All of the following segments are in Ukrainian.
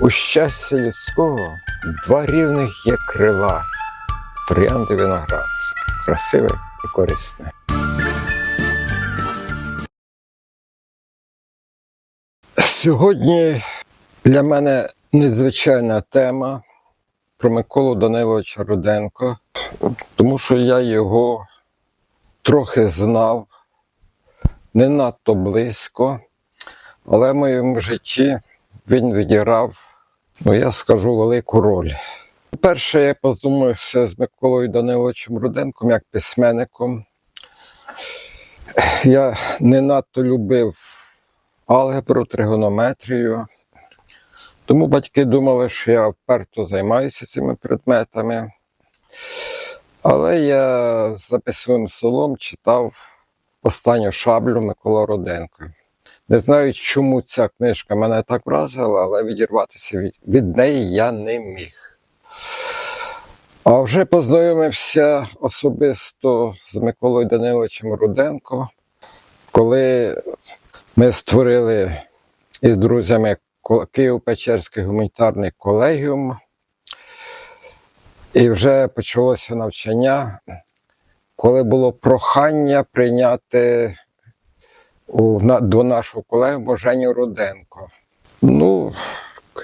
У щастя людського два рівних є крила, троянди виноград, красиве і корисне. Сьогодні для мене незвичайна тема про Миколу Даниловича Руденко, тому що я його трохи знав, не надто близько, але в моєму житті він відіграв, ну я скажу, велику роль. Перше, я познайомився з Миколою Даниловичем Руденком як письменником. Я не надто любив алгебру, тригонометрію. Тому батьки думали, що я вперто займаюся цими предметами. Але я за письмовим столом читав останню шаблю Микола Руденко. Не знаю, чому ця книжка мене так вразила, але відірватися від, від неї я не міг. А вже познайомився особисто з Миколою Даниловичем Руденко, коли ми створили із друзями Київ-Печерський гуманітарний колегіум. І вже почалося навчання, коли було прохання прийняти у, на, до нашого колегу Женю Руденко. Ну,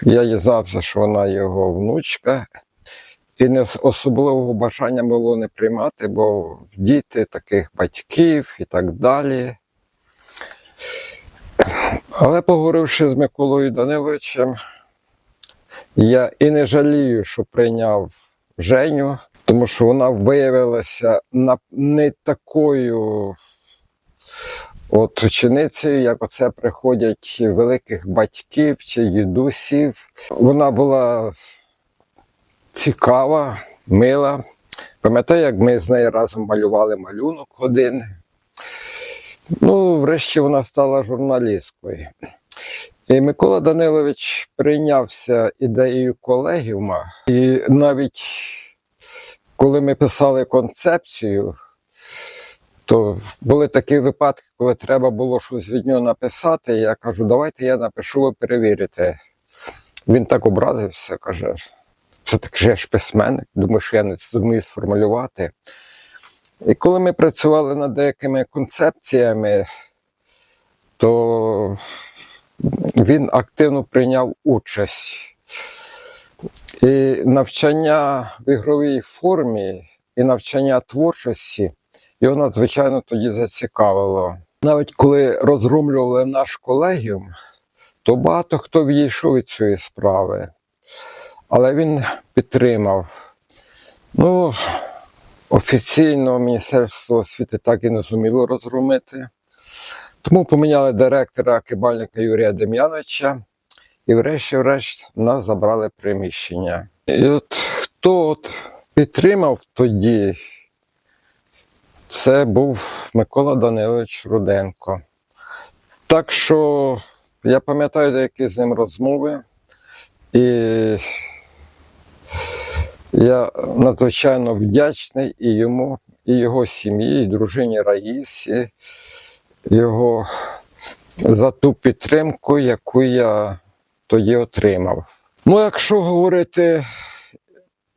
я дізнався, що вона його внучка, і не особливого бажання було не приймати, бо діти таких батьків і так далі. Але поговоривши з Миколою Даниловичем, я і не жалію, що прийняв Женю, тому що вона виявилася не такою от ученицею, як оце приходять великих батьків чи дідусів. Вона була цікава, мила. Пам'ятаю, як ми з нею разом малювали малюнок один. Ну, врешті вона стала журналісткою. І Микола Данилович прийнявся ідеєю колегіума. І навіть коли ми писали концепцію, то були такі випадки, коли треба було щось від нього написати. Я кажу, давайте я напишу, ви перевірите. Він так образився, каже, це так же ж письменник, думаю, що я не зумію сформулювати. І коли ми працювали над деякими концепціями, то він активно прийняв участь. І навчання в ігровій формі, і навчання творчості його надзвичайно тоді зацікавило. Навіть коли розрумлювали наш колегіум, то багато хто відійшов від цієї справи. Але він підтримав. Ну, офіційно Міністерство освіти так і не зуміло розгромити. Тому поміняли директора Кибальника Юрія Дем'яновича, і врешті-решт нас забрали приміщення. І от хто от підтримав тоді, це був Микола Данилович Руденко. Так що я пам'ятаю деякі з ним розмови, і я надзвичайно вдячний і йому, і його сім'ї, і дружині Раїсі, його за ту підтримку, яку я тоді отримав. Ну, якщо говорити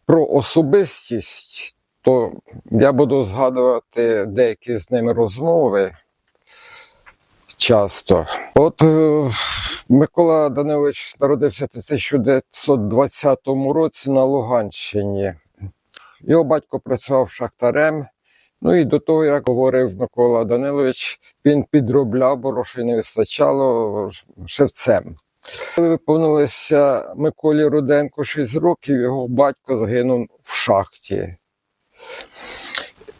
про особистість, то я буду згадувати деякі з ними розмови часто. От е, Микола Данилович народився в 1920 році на Луганщині. Його батько працював шахтарем. Ну і до того, як говорив Микола Данилович, він підробляв, бо не вистачало шевцем. Виповнилося Миколі Руденко 6 років, його батько загинув в шахті.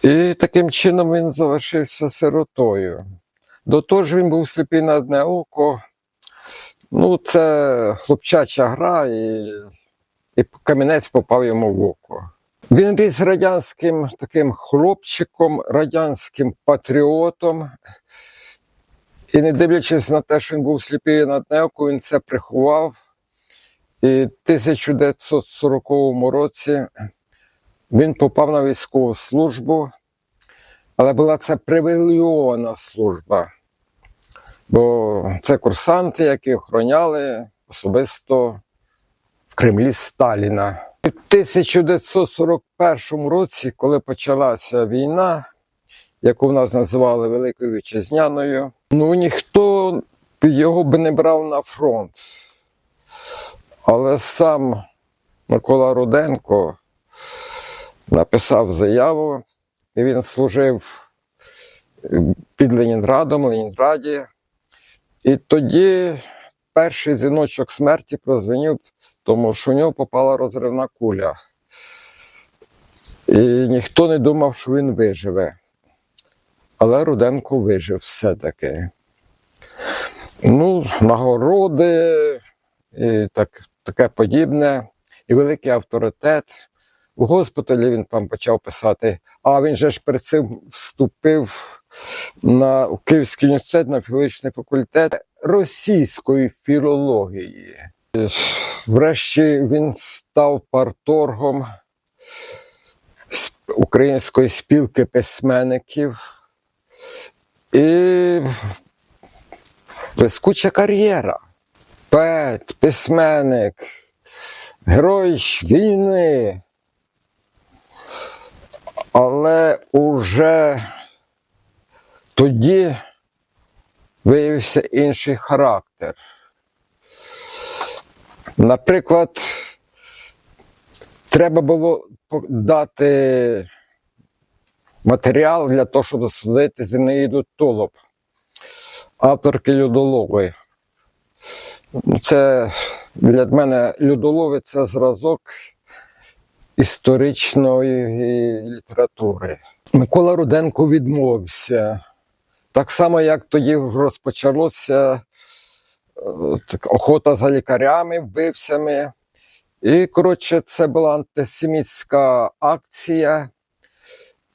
І таким чином він залишився сиротою. До того ж він був сліпий на одне око. Ну, це хлопчача гра, і, і камінець попав йому в око. Він ріс радянським таким хлопчиком, радянським патріотом. І не дивлячись на те, що він був сліпий на одне око, він це приховав. І в 1940 році він попав на військову службу, але була це привілейована служба. Бо це курсанти, які охороняли особисто в Кремлі Сталіна. У 1941 році, коли почалася війна, яку в нас називали Великою Вітчизняною, ну ніхто його би не брав на фронт. Але сам Микола Руденко написав заяву, і він служив під Ленінградом, в Ленінграді. І тоді перший дзвіночок смерті прозвенів, тому що в нього попала розривна куля. І ніхто не думав, що він виживе. Але Руденко вижив все-таки. Ну, нагороди і так, таке подібне, і великий авторитет. У госпіталі він там почав писати, а він же ж перед цим вступив на Київський університет на філологічний факультет російської філології. Врешті він став парторгом Української спілки письменників. І блискуча кар'єра. Поет, письменник, герой війни. Але уже тоді виявився інший характер. Наприклад, треба було дати матеріал для того, щоб засудити Зінаїду Толоп, авторки Людолови. Це для мене Людолови це зразок історичної літератури. Микола Руденко відмовився. Так само, як тоді розпочалося е, так, охота за лікарями, вбивцями. І, коротше, це була антисемітська акція.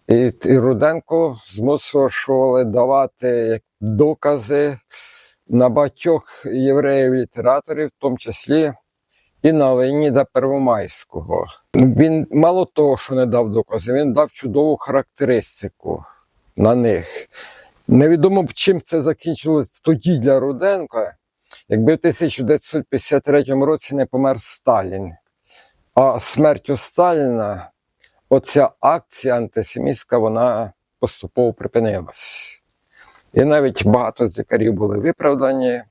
І, і Руденко змушували давати докази на багатьох євреїв-літераторів, в тому числі і на Леоніда Первомайського. Він мало того, що не дав докази, він дав чудову характеристику на них. Невідомо б, чим це закінчилось тоді для Руденка, якби в 1953 році не помер Сталін. А смертю Сталіна оця акція антисемітська вона поступово припинилась. І навіть багато з лікарів були виправдані.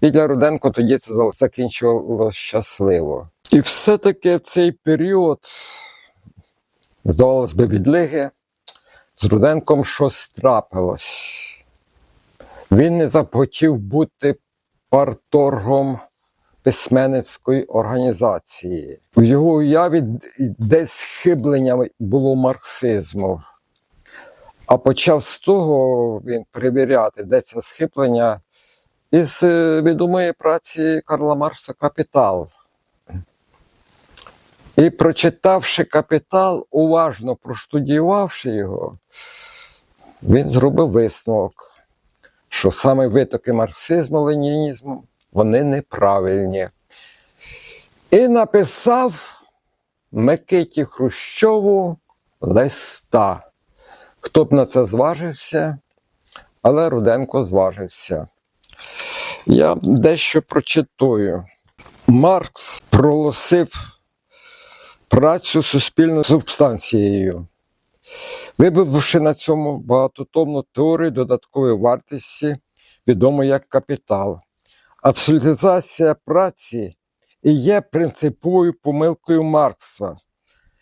І для Руденко тоді це закінчувалося щасливо. І все-таки в цей період, здавалось би, відлиги, з Руденком щось трапилось. Він не захотів бути парторгом письменницької організації. В його уяві десь схиблення було марксизму. А почав з того він перевіряти, де це схиблення із е, відомої праці Карла Маркса Капітал. І прочитавши капітал, уважно проштудіювавши його, він зробив висновок, що саме витоки марксизму, ленінізму вони неправильні. І написав Микиті Хрущову листа. Хто б на це зважився, але Руденко зважився. Я дещо прочитую. Маркс проголосив працю суспільною субстанцією, вибивши на цьому багатотомну теорію додаткової вартості, відому як капітал. Абсолютизація праці і є принциповою помилкою Маркса,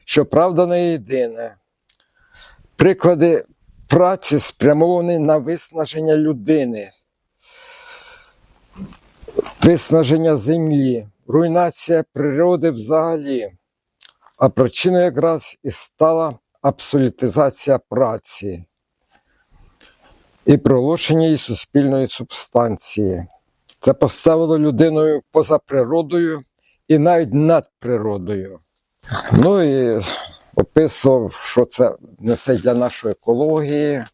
щоправда, не єдине. Приклади праці спрямовані на виснаження людини, виснаження землі, руйнація природи взагалі. А причиною якраз і стала абсолютизація праці і проголошення її суспільної субстанції. Це поставило людиною поза природою і навіть над природою. Ну і описував, що це несе для нашої екології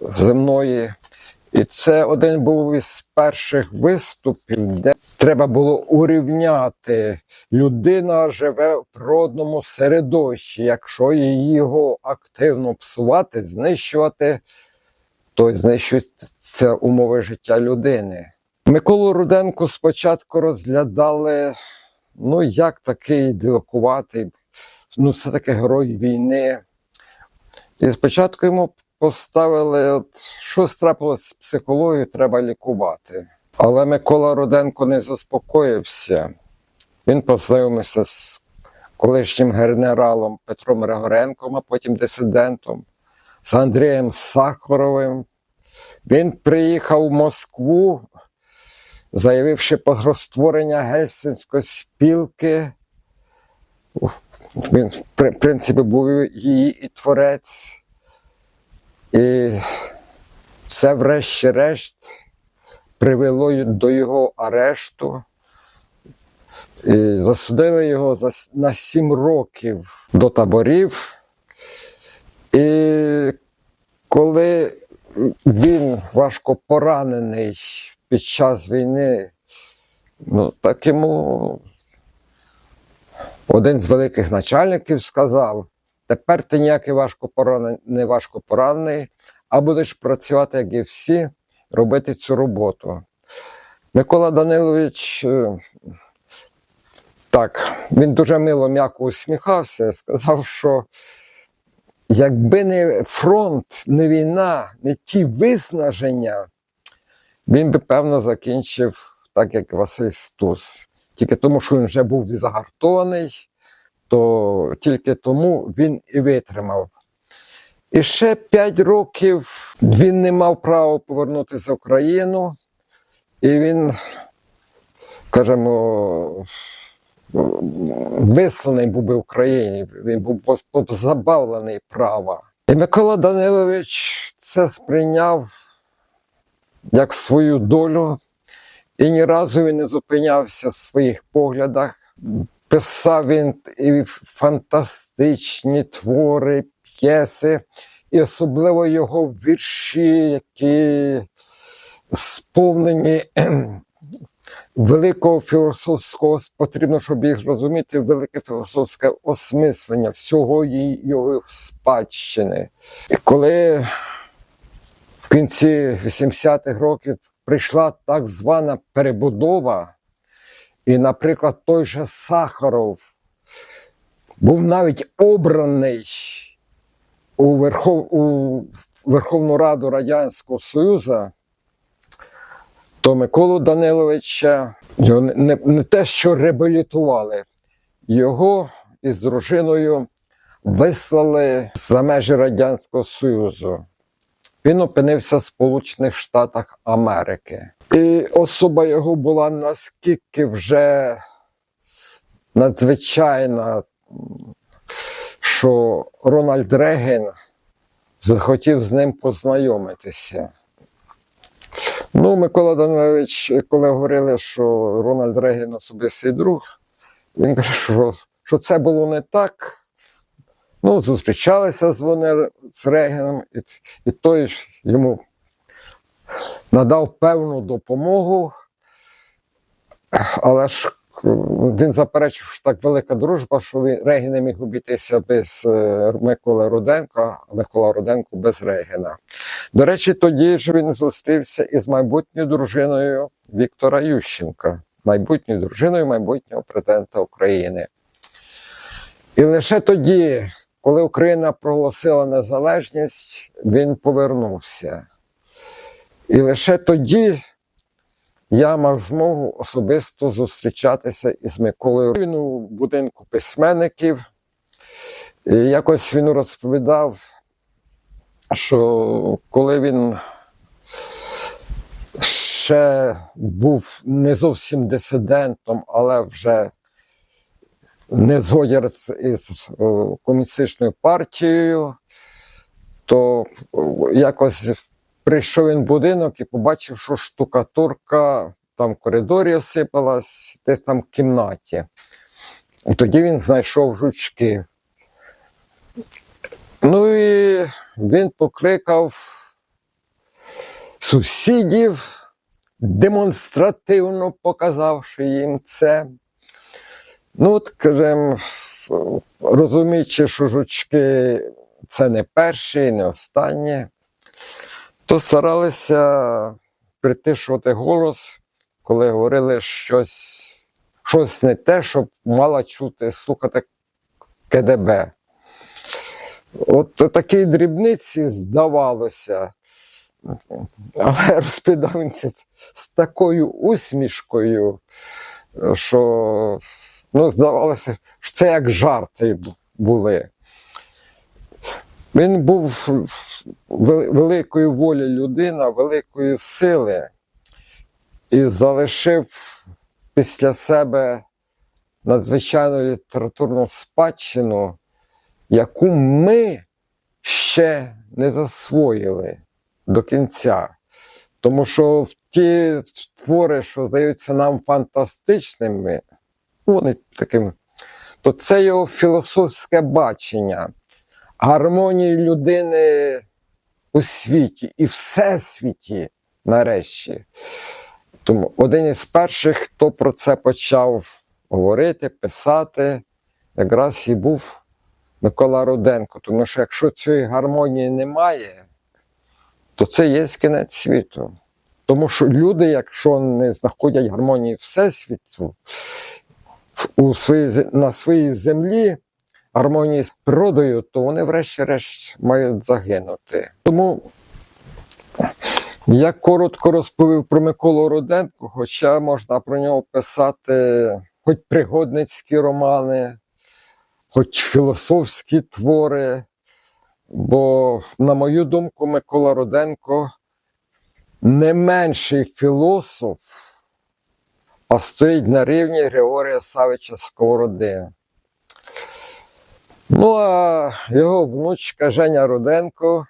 земної. І це один був із перших виступів, де треба було урівняти. Людина живе в природному середовищі. Якщо її його активно псувати, знищувати, то знищуються умови життя людини. Миколу Руденко спочатку розглядали ну як такий дивакуватий, ну це таки герой війни. І спочатку йому поставили, от, що трапилось з психологією, треба лікувати. Але Микола Руденко не заспокоївся. Він познайомився з колишнім генералом Петром Григоренком, а потім дисидентом, з Андрієм Сахаровим. Він приїхав в Москву, заявивши про створення Гельсінської спілки. Він, в принципі, був її і творець. І це, врешті-решт, привело до його арешту. І засудили його на сім років до таборів. І коли він важко поранений під час війни, ну, так йому один з великих начальників сказав: тепер ти ніякий важко поранений, не важко поранений, а будеш працювати, як і всі, робити цю роботу. Микола Данилович, е, так, він дуже мило м'яко усміхався, сказав, що якби не фронт, не війна, не ті виснаження, він би, певно, закінчив так, як Василь Стус. Тільки тому, що він вже був загартований, то тільки тому він і витримав. І ще п'ять років він не мав права повернутися в Україну, і він, скажімо, висланий був би в Україні, він був поз- позабавлений права. І Микола Данилович це сприйняв як свою долю, і ні разу він не зупинявся в своїх поглядах. Писав він і фантастичні твори, п'єси, і особливо його вірші, які сповнені великого філософського, потрібно, щоб їх зрозуміти, велике філософське осмислення всього її- його спадщини. І коли в кінці 80-х років прийшла так звана перебудова, і, наприклад, той же Сахаров був навіть обраний у, Верхов... у Верховну Раду Радянського Союзу, то Миколу Даниловича його не, не, те, що реабілітували, його із дружиною вислали за межі Радянського Союзу. Він опинився в Сполучених Штатах Америки. І особа його була наскільки вже надзвичайна, що Рональд Реген захотів з ним познайомитися. Ну, Микола Данилович, коли говорили, що Рональд Реген особистий друг, він каже, що, що це було не так. Ну, зустрічалися з вони з Регеном, і, і той ж йому надав певну допомогу, але ж е, він заперечив, що так велика дружба, що він, Реген не міг обійтися без е, Миколи Руденка, а Микола Руденко без Регена. До речі, тоді ж він зустрівся із майбутньою дружиною Віктора Ющенка, майбутньою дружиною майбутнього президента України. І лише тоді, коли Україна проголосила незалежність, він повернувся. І лише тоді я мав змогу особисто зустрічатися із Миколою. Він у будинку письменників. І якось він розповідав, що коли він ще був не зовсім дисидентом, але вже не згоден із комуністичною партією, то якось прийшов він в будинок і побачив, що штукатурка там в коридорі осипалась, десь там в кімнаті. І тоді він знайшов жучки. Ну і він покликав сусідів, демонстративно показавши їм це. Ну, от, скажімо, розуміючи, що жучки це не перші і не останні, то старалися притишувати голос, коли говорили щось щось не те, щоб мала чути, слухати КДБ. От такі дрібниці здавалося. Але розповідав він з такою усмішкою, що ну, здавалося, що це як жарти були. Він був великої волі людина, великої сили і залишив після себе надзвичайну літературну спадщину, яку ми ще не засвоїли до кінця. Тому що в ті твори, що здаються нам фантастичними, вони такими, то це його філософське бачення гармонії людини у світі і всесвіті нарешті. Тому один із перших, хто про це почав говорити, писати, якраз і був Микола Руденко. Тому що якщо цієї гармонії немає, то це є кінець світу. Тому що люди, якщо не знаходять гармонії Всесвіту у своїй, на своїй землі, гармонії з природою, то вони врешті-решт мають загинути. Тому я коротко розповів про Миколу Руденко, хоча можна про нього писати хоч пригодницькі романи, хоч філософські твори. Бо, на мою думку, Микола Руденко не менший філософ, а стоїть на рівні Григорія Савича Сковороди. Ну, а його внучка Женя Руденко,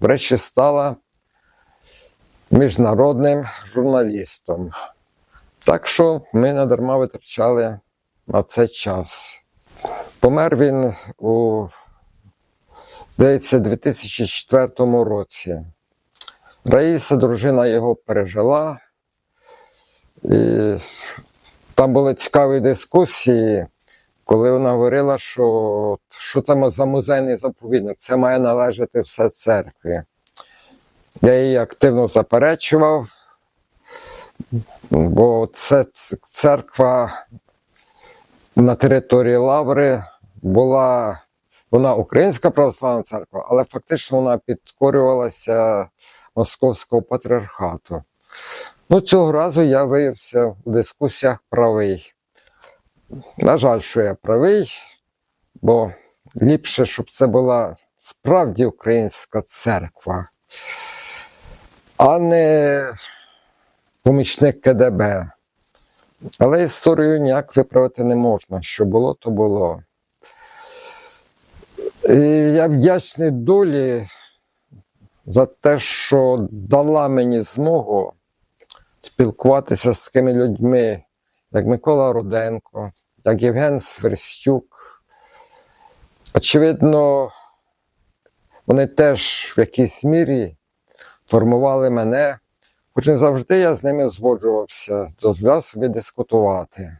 врешті, стала міжнародним журналістом. Так що ми надарма витрачали на це час. Помер він у, здається, 2004 році. Раїса, дружина його пережила. І там були цікаві дискусії, коли вона говорила, що що це за музейний заповідник, це має належати все церкві. Я її активно заперечував, бо це церква на території Лаври була вона українська православна церква, але фактично вона підкорювалася Московського патріархату. Ну, цього разу я виявився у дискусіях правий. На жаль, що я правий, бо ліпше, щоб це була справді українська церква, а не помічник КДБ. Але історію ніяк виправити не можна. Що було, то було. І я вдячний долі за те, що дала мені змогу спілкуватися з такими людьми, як Микола Руденко, як Євген Сверстюк. Очевидно, вони теж в якійсь мірі формували мене, хоч не завжди я з ними згоджувався, дозволяв собі дискутувати.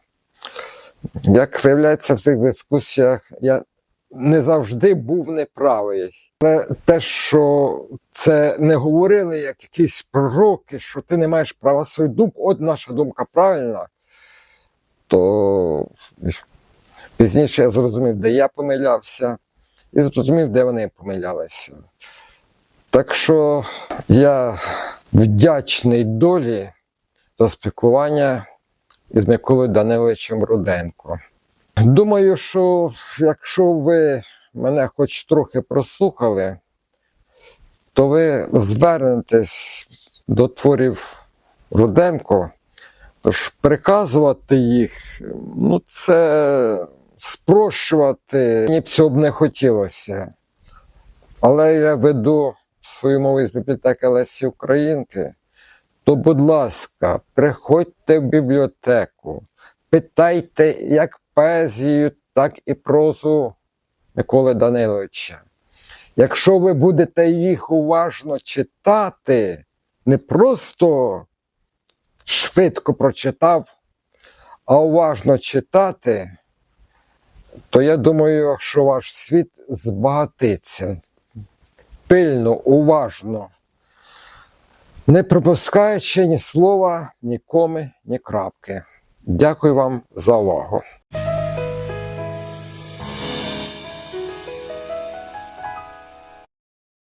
Як виявляється, в цих дискусіях я не завжди був неправий. Але те, що це не говорили як якісь пророки, що ти не маєш права свою думку, от наша думка правильна, то пізніше я зрозумів, де я помилявся, і зрозумів, де вони помилялися. Так що я вдячний долі за спілкування із Миколою Даниловичем Руденко. Думаю, що якщо ви мене хоч трохи прослухали, то ви звернетесь до творів Руденко, тож приказувати їх, ну це спрощувати мені б цього б не хотілося. Але я веду свою мову з бібліотеки Лесі Українки, то, будь ласка, приходьте в бібліотеку, питайте як поезію, так і прозу Миколи Даниловича. Якщо ви будете їх уважно читати, не просто швидко прочитав, а уважно читати, то я думаю, що ваш світ збагатиться пильно, уважно, не пропускаючи ні слова, ні коми, ні крапки. Дякую вам за увагу.